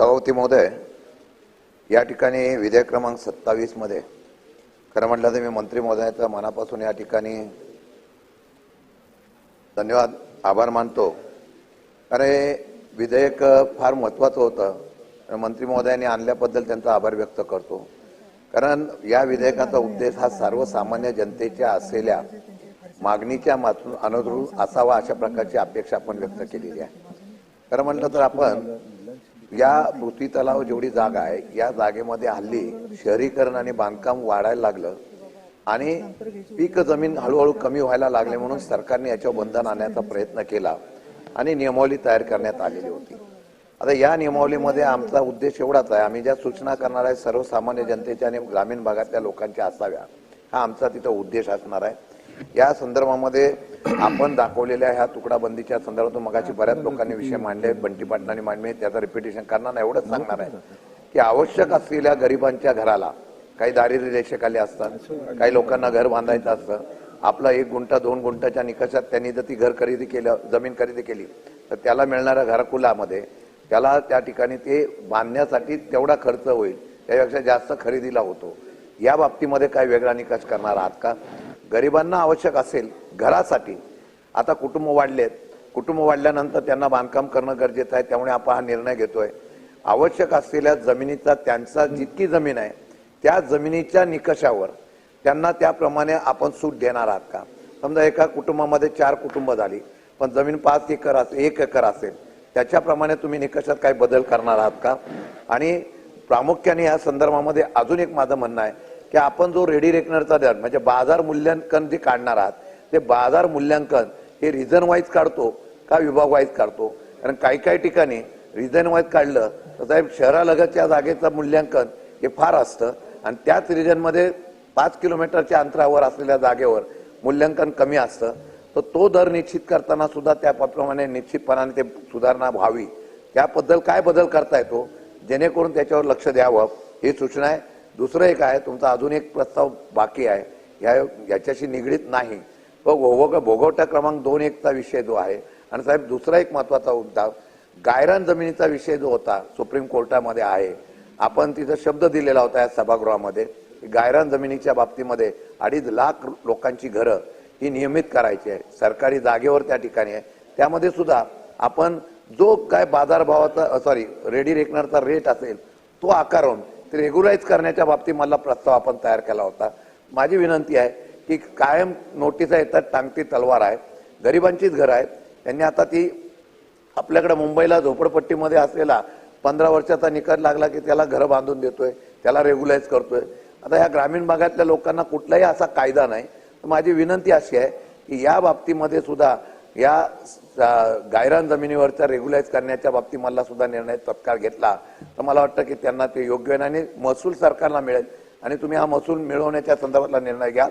सभापती महोदय या ठिकाणी विधेयक क्रमांक सत्तावीसमध्ये खरं म्हटलं तर मी मंत्री महोदयाचा मनापासून या ठिकाणी धन्यवाद आभार मानतो. कारण हे विधेयक फार महत्त्वाचं होतं. मंत्री महोदयांनी आणल्याबद्दल त्यांचा आभार व्यक्त करतो. कारण या विधेयकाचा उद्देश हा सर्वसामान्य जनतेच्या असलेल्या मागणीच्या अनुरूप असावा अशा प्रकारची अपेक्षा आपण व्यक्त केलेली आहे. खरं म्हटलं तर आपण या पृथ्वी तलाव जेवढी जागा आहे या जागेमध्ये हल्ली शहरीकरण आणि बांधकाम वाढायला लागलं आणि पीक जमीन हळूहळू कमी व्हायला लागले म्हणून सरकारने याच्यावर बंधन आणण्याचा प्रयत्न केला आणि नियमावली तयार करण्यात आलेली होती. आता या नियमावलीमध्ये आमचा उद्देश एवढाच आहे आम्ही ज्या सूचना करणार आहे सर्वसामान्य जनतेच्या आणि ग्रामीण भागातल्या लोकांच्या असाव्या हा आमचा तिथं उद्देश असणार आहे. या संदर्भामध्ये आपण दाखवलेल्या ह्या तुकडाबंदीच्या संदर्भातून मगाशी बऱ्याच लोकांनी विषय मांडले बंटी पाटलांनी मांडले त्याचं रिपिटेशन करणार नाही एवढंच सांगणार आहे की आवश्यक असलेल्या गरिबांच्या घराला काही दारिद्र्य रेषेखाली असतात काही लोकांना घर बांधायचं असतं. आपला एक गुंठा दोन गुंठाच्या निकषात त्यांनी जर ती घर खरेदी केलं जमीन खरेदी केली तर त्याला मिळणाऱ्या घरकुलामध्ये त्याला त्या ठिकाणी ते बांधण्यासाठी तेवढा खर्च होईल त्यापेक्षा जास्त खरेदीला होतो. या बाबतीमध्ये काय वेगळा निकष करणार आहात का? गरिबांना आवश्यक असेल घरासाठी. आता कुटुंब वाढलेत. कुटुंब वाढल्यानंतर त्यांना बांधकाम करणं गरजेचं आहे त्यामुळे आपण हा निर्णय घेतोय. आवश्यक असलेल्या जमिनीचा त्यांचा जितकी जमीन आहे त्या जमिनीच्या निकषावर त्यांना त्याप्रमाणे आपण सूट देणार आहात का? समजा एका कुटुंबामध्ये चार कुटुंब झाली पण जमीन पाच एकर असेल एक एकर असेल त्याच्याप्रमाणे तुम्ही निकषात काही बदल करणार आहात का? आणि प्रामुख्याने या संदर्भामध्ये अजून एक माझं म्हणणं आहे की आपण जो रेडी रेकनरचा दर म्हणजे बाजार मूल्यांकन जे काढणार आहात ते बाजार मूल्यांकन हे रिझन वाईज काढतो का विभाग वाईज काढतो? कारण काही काही ठिकाणी रिझन वाईज काढलं तर साहेब शहरालगतच्या जागेचं मूल्यांकन हे फार असतं. आणि त्याच रिजनमध्ये पाच किलोमीटरच्या अंतरावर असलेल्या जागेवर मूल्यांकन कमी असतं. तर तो दर निश्चित करताना सुद्धा त्याप्रमाणे निश्चितपणाने ते सुधारणा व्हावी. त्याबद्दल काय बदल करता येतो? जेणेकरून त्याच्यावर लक्ष द्यावं. ही सूचना आहे. दुसरं एक आहे तुमचा अजून एक प्रस्ताव बाकी आहे. या याच्याशी निगडीत नाही. व भोग भोगवटा क्रमांक दोन एकचा विषय जो आहे आणि साहेब दुसरा एक महत्त्वाचा मुद्दा गायरान जमिनीचा विषय जो होता सुप्रीम कोर्टामध्ये आहे. आपण तिथं शब्द दिलेला होता या सभागृहामध्ये की गायरान जमिनीच्या बाबतीमध्ये अडीच लाख लोकांची घरं ही नियमित करायची आहे. सरकारी जागेवर त्या ठिकाणी आहे. त्यामध्ये सुद्धा आपण जो काय बाजारभावाचा सॉरी रेडी रेकनरचा रेट असेल तो आकारून रेग्युलाइज करण्याच्या बाबतीत मला प्रस्ताव आपण तयार केला होता. माझी विनंती आहे की कायम नोटिसा येतात टांगती तलवार आहे. गरिबांचीच घरं आहेत. त्यांनी आता ती आपल्याकडे मुंबईला झोपडपट्टीमध्ये असलेला पंधरा वर्षाचा निकट लागला की त्याला घरं बांधून देतोय त्याला रेग्युलाइज करतोय. आता ह्या ग्रामीण भागातल्या लोकांना कुठलाही असा कायदा नाही. तर माझी विनंती अशी आहे की या बाबतीमध्ये सुद्धा या गायरान जमिनीवरच्या रेग्युलाइज करण्याच्या बाबतीत मला सुद्धा निर्णय तत्काळ घेतला. तर मला वाटतं की त्यांना ते योग्य होईल आणि महसूल सरकारला मिळेल. आणि तुम्ही हा महसूल मिळवण्याच्या संदर्भातला निर्णय घ्याल.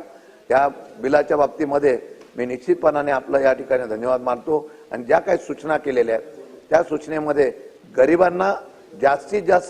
त्या बिलाच्या बाबतीमध्ये मी निश्चितपणाने आपलं या ठिकाणी धन्यवाद मानतो. आणि ज्या काही सूचना केलेल्या आहेत त्या सूचनेमध्ये गरिबांना जास्तीत जास्त